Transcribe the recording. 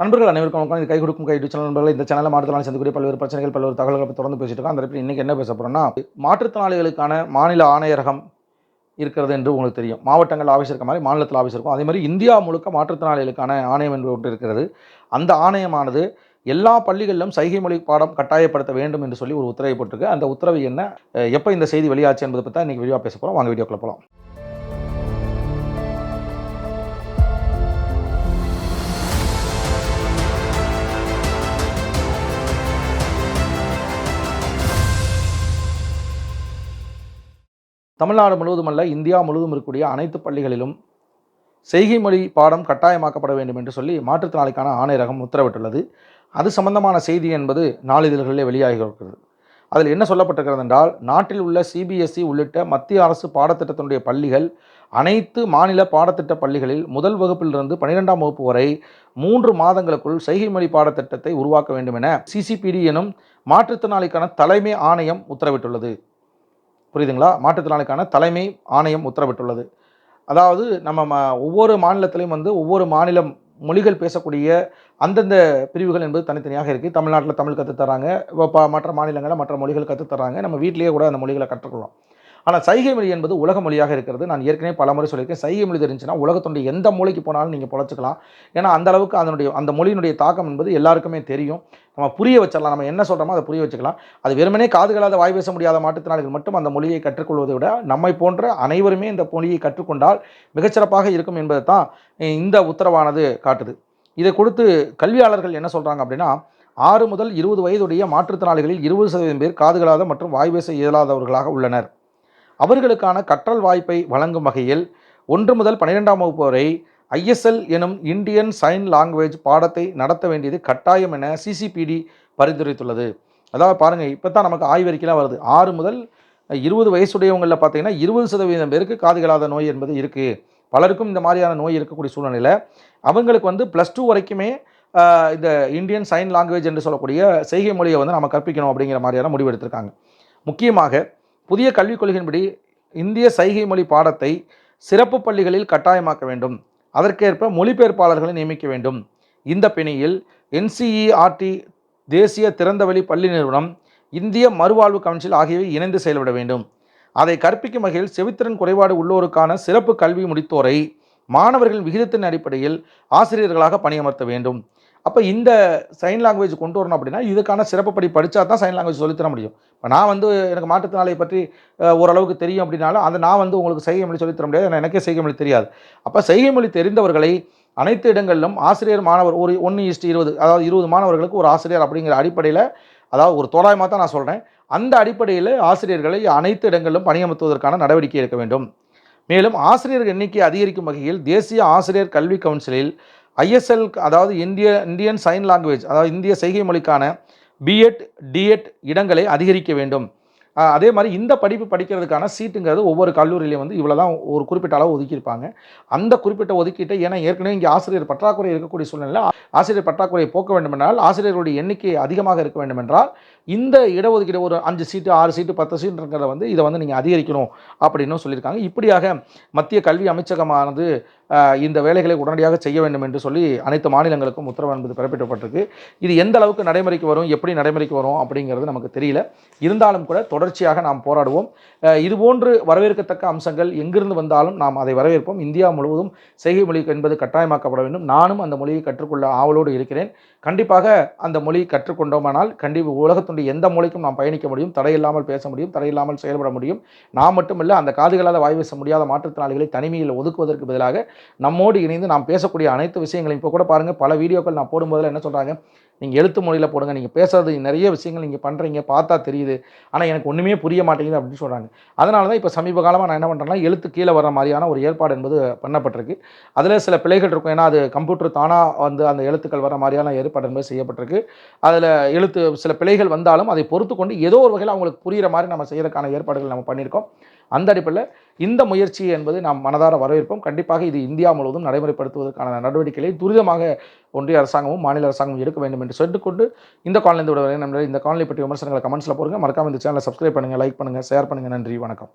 நண்பர்கள் அனைவருக்கும் வணக்கம். இது கை கொடுக்கும் கை சேனல் நண்பர்கள். இந்த சேனலில் மாற்றுத்திறனாளி சந்திக்கூடிய பல்வேறு பிரச்சனைகள் பல்வேறு தகவல்களை தொடர்ந்து பேசிட்டு இருக்கோம். அந்த இடத்துல என்ன பேச போகிறோம்னா மாற்றுத்திறனாளிகளுக்கான மாநில ஆணையரகம் இருக்கிறது என்று உங்களுக்கு தெரியும். மாவட்டங்கள் ஆஃபீஸ் இருக்க மாதிரி மாநிலத்தில் ஆஃபீஸ் இருக்கும். அதே மாதிரி இந்தியா முழுக்க மாற்றுத்திறனாளிகளுக்கான ஆணையம் என்று ஒன்று இருக்கிறது. அந்த ஆணையமானது எல்லா பள்ளிகளிலும் சைகை மொழி பாடம் கட்டாயப்படுத்த வேண்டும் என்று சொல்லி ஒரு உத்தரவை போட்டிருக்கு. அந்த உத்தரவு என்ன? எப்போ இந்த செய்தி வெளியாச்சு என்பதை பற்றி தான் இன்னைக்கு விரிவாக பேச போகிறோம் வாங்க வீடியோக்குள்ள போகலாம் தமிழ்நாடு முழுவதும் அல்ல இந்தியா முழுவதும் இருக்கக்கூடிய அனைத்து பள்ளிகளிலும் செய்கை மொழி பாடம் கட்டாயமாக்கப்பட வேண்டும் என்று சொல்லி மாற்றுத்திறனாளிக்கான ஆணையரகம் உத்தரவிட்டுள்ளது. அது சம்பந்தமான செய்தி என்பது நாளிதழ்களிலே வெளியாகி அதில் என்ன சொல்லப்பட்டிருக்கிறது என்றால் நாட்டில் உள்ள சிபிஎஸ்இ உள்ளிட்ட மத்திய அரசு பாடத்திட்டத்தினுடைய பள்ளிகள் அனைத்து மாநில பாடத்திட்ட பள்ளிகளில் முதல் வகுப்பிலிருந்து பனிரெண்டாம் வகுப்பு வரை மூன்று மாதங்களுக்குள் செய்கை மொழி பாடத்திட்டத்தை உருவாக்க வேண்டும் என சிசிபிடி எனும் மாற்றுத்திறனாளிக்கான தலைமை ஆணையம் உத்தரவிட்டுள்ளது. புரியுதுங்களா? மாற்றுத்திறனாளிக்கான தலைமை ஆணையம் உத்தரவிட்டுள்ளது. அதாவது நம்ம ம- ஒவ்வொரு மாநிலத்திலையும் வந்து ஒவ்வொரு மாநிலம் மொழிகள் பேசக்கூடிய அந்தந்த பிரிவுகள் என்பது தனித்தனியாக இருக்குது தமிழ்நாட்டில் தமிழ் கற்றுத் தராங்க இப்போ மற்ற மாநிலங்களில் மற்ற மொழிகள் கற்றுத் தராங்க நம்ம வீட்டிலேயே கூட அந்த மொழிகளை கற்றுக்கலாம் ஆனால் சைகை மொழி என்பது உலக மொழியாக இருக்கிறது. நான் ஏற்கனவே பல முறை சொல்லியிருக்கேன். சைகை மொழி தெரிஞ்சுன்னா உலகத்துடைய எந்த மூலைக்கு போனாலும் நீங்கள் பொழைச்சிக்கலாம். ஏன்னா அந்த அளவுக்கு அதனுடைய அந்த மொழியினுடைய தாக்கம் என்பது எல்லாருக்குமே தெரியும். நம்ம புரிய வச்சிடலாம். நம்ம என்ன சொல்கிறோமோ அதை புரிய வச்சுக்கலாம். அது வெறுமனே காதுகளாத வாய் பேச முடியாத மாற்றுத்திறனாளிகள் மட்டும் அந்த மொழியை கற்றுக்கொள்வதை விட நம்மை போன்ற அனைவருமே இந்த மொழியை கற்றுக்கொண்டால் மிகச்சிறப்பாக இருக்கும் என்பதை தான் இந்த உத்தரவானது காட்டுது. இதை கொடுத்து கல்வியாளர்கள் என்ன சொல்கிறாங்க அப்படின்னா ஆறு முதல் இருபது வயதுடைய மாற்றுத்திறனாளிகளில் இருபது சதவீதம் பேர் காதுகளாத மற்றும் வாய் பேச இயலாதவர்களாக உள்ளனர். அவர்களுக்கான கற்றல் வாய்ப்பை வழங்கும் வகையில் ஒன்று முதல் பன்னிரெண்டாம் வகுப்பு வரை ஐஎஸ்எல் எனும் இந்தியன் சைன் லாங்குவேஜ் பாடத்தை நடத்த வேண்டியது கட்டாயம் என சிசிபிடி பரிந்துரைத்துள்ளது. அதாவது பாருங்கள் இப்போ தான் நமக்கு ஆய்வறிக்கைலாம் வருது. ஆறு முதல் இருபது வயசுடையவங்களில் பார்த்தீங்கன்னா இருபது சதவீதம் பேருக்கு காதுகளாத நோய் என்பது இருக்குது பலருக்கும் இந்த மாதிரியான நோய் இருக்கக்கூடிய சூழ்நிலையில் அவங்களுக்கு வந்து ப்ளஸ் டூ வரைக்குமே இந்த இந்தியன் சைன் லாங்குவேஜ் என்று சொல்லக்கூடிய செய்கை மொழியை வந்து நம்ம கற்பிக்கணும் அப்படிங்கிற மாதிரியான முடிவு எடுத்திருக்காங்க. முக்கியமாக புதிய கல்விக் கொள்கையின்படி இந்திய சைகை மொழி பாடத்தை சிறப்பு பள்ளிகளில் கட்டாயமாக்க வேண்டும். அதற்கேற்ப மொழிபெயர்ப்பாளர்களை நியமிக்க வேண்டும். இந்த பிணியில் என்சிஇஆர்டி தேசிய திறந்தவெளி பள்ளி நிறுவனம் இந்திய மறுவாழ்வு கவுன்சில் ஆகியவை இணைந்து செயல்பட வேண்டும். அதை கற்பிக்கும் வகையில் செவித்திறன் குறைபாடு உள்ளோருக்கான சிறப்பு கல்வி முடித்தோரை மாணவர்களின் விகிதத்தின் அடிப்படையில் ஆசிரியர்களாக பணியமர்த்த வேண்டும். அப்போ இந்த சைன் லாங்குவேஜ் கொண்டு வரணும் அப்படின்னா இதுக்கான சிறப்பு படி படித்தா தான் சைன் லாங்குவேஜ் சொல்லித்தர முடியும். இப்போ நான் வந்து எனக்கு மாற்றுத்திறனாளியை பற்றி ஓரளவுக்கு தெரியும் அப்படின்னாலும் அதை நான் வந்து உங்களுக்கு செய்கை மொழி சொல்லித்தர முடியாது. ஏன்னா எனக்கே செய்கை மொழி தெரியாது. அப்போ செய்கை மொழி தெரிந்தவர்களை அனைத்து இடங்களிலும் ஆசிரியர் மாணவர் ஒரு ஒன்று ஈஸ்ட் இருபது அதாவது இருபது மாணவர்களுக்கு ஒரு ஆசிரியர் அப்படிங்கிற அடிப்படையில் அதாவது ஒரு தோராயமாக தான் நான் சொல்கிறேன் அந்த அடிப்படையில் ஆசிரியர்களை அனைத்து இடங்களிலும் பணியமர்த்துவதற்கான நடவடிக்கை எடுக்க வேண்டும். மேலும் ஆசிரியர் எண்ணிக்கை அதிகரிக்கும் வகையில் தேசிய ஆசிரியர் கல்வி கவுன்சிலில் ஐஎஸ்எல் அதாவது இந்திய இந்தியன் சைன் லாங்குவேஜ் அதாவது இந்திய செய்கை மொழிக்கான பிஎட் டிஎட் இடங்களை அதிகரிக்க வேண்டும். அதே மாதிரி இந்த படிப்பு படிக்கிறதுக்கான சீட்டுங்கிறது ஒவ்வொரு கல்லூரியிலையும் வந்து இவ்வளோ தான் ஒரு குறிப்பிட்ட அளவு ஒதுக்கியிருப்பாங்க. அந்த குறிப்பிட்ட ஒதுக்கீட்டை ஏன்னா ஏற்கனவே இங்கே ஆசிரியர் பற்றாக்குறை இருக்கக்கூடிய சூழ்நிலை ஆசிரியர் பற்றாக்குறையை போக்க வேண்டுமென்றால் ஆசிரியர்களுடைய எண்ணிக்கை அதிகமாக இருக்க வேண்டுமென்றால் இந்த இடஒதுக்கீடு ஒரு அஞ்சு சீட்டு ஆறு சீட்டு பத்து சீட்டுங்கிறத வந்து இதை வந்து நீங்கள் அதிகரிக்கணும் அப்படின்னு சொல்லியிருக்காங்க. இப்படியாக மத்திய கல்வி அமைச்சகமானது இந்த வேலைகளை உடனடியாக செய்ய வேண்டும் என்று சொல்லி அனைத்து மாநிலங்களுக்கும் உத்தரவு என்பது பிறப்பிக்கப்பட்டிருக்கு. இது எந்த அளவுக்கு நடைமுறைக்கு வரும் எப்படி நடைமுறைக்கு வரும் அப்படிங்கிறது நமக்கு தெரியல. இருந்தாலும் கூட தொடர்ச்சியாக நாம் போராடுவோம். இதுபோன்று வரவேற்கத்தக்க அம்சங்கள் எங்கிருந்து வந்தாலும் நாம் அதை வரவேற்போம். இந்தியா முழுவதும் செய்கை மொழி என்பது கட்டாயமாக்கப்பட வேண்டும். நானும் அந்த மொழியை கற்றுக்கொள்ள ஆவலோடு இருக்கிறேன். கண்டிப்பாக அந்த மொழி கற்றுக்கொண்டோமானால் கண்டிப்பாக உலகத்துடைய எந்த மொழிக்கும் நாம் பயணிக்க முடியும் தடையில்லாமல் பேச முடியும் தடையில்லாமல் செயல்பட முடியும். நான் மட்டுமல்ல அந்த காதுகளால் வாய் பேச முடியாத மாற்றுத்திறனாளிகளை தனிமையில் ஒதுக்குவதற்கு பதிலாக நம்மோடு இணைந்து நாம் பேசக்கூடிய அனைத்து விஷயங்களையும் இப்போ கூட பாருங்கள் பல வீடியோக்கள் நான் போடும்போதில் என்ன சொல்கிறாங்க நீங்கள் எழுத்து மொழியில் போடுங்க நீங்கள் பேசுறது நிறைய விஷயங்கள் நீங்கள் பண்ணுறீங்க பார்த்தா தெரியுது. ஆனால் எனக்கு ஒன்றுமே புரிய மாட்டேங்குது அப்படின்னு சொல்கிறாங்க அதனால தான் இப்போ சமீப காலமாக நான் என்ன பண்ணுறேன்னா எழுத்து கீழே வர மாதிரியான ஒரு ஏற்பாடு என்பது பண்ணப்பட்டிருக்கு. அதில் சில பிழைகள் இருக்கும். ஏன்னா அது கம்ப்யூட்டர் தானாக வந்து அந்த எழுத்துக்கள் வர மாதிரியான ஏற்பாடு என்பது செய்யப்பட்டிருக்கு. அதில் எழுத்து சில பிழைகள் வந்தாலும் அதை பொறுத்து கொண்டு ஏதோ ஒரு வகையில் அவங்களுக்கு புரிகிற மாதிரி நம்ம செய்யறதுக்கான ஏற்பாடுகள் நம்ம பண்ணியிருக்கோம். அந்த அடிப்படையில் இந்த முயற்சி என்பது நாம் மனதார வரவேற்போம். கண்டிப்பாக இது இந்தியா முழுவதும் நடைமுறைப்படுத்துவதற்கான நடவடிக்கைகளை துரிதமாக ஒன்றிய அரசாங்கமும் மாநில அரசாங்கமும் எடுக்க வேண்டும் என்று சொல்லிக்கொண்டு இந்த காலநிலை விட நம்ம இந்த காலநிலை பற்றி விமர்சனங்களை கமெண்ட்ஸில் போடுங்க. மறக்காம இந்த சேனலை சப்ஸ்கிரைப் பண்ணுங்கள் லைக் பண்ணுங்கள் ஷேர் பண்ணுங்கள் நன்றி வணக்கம்.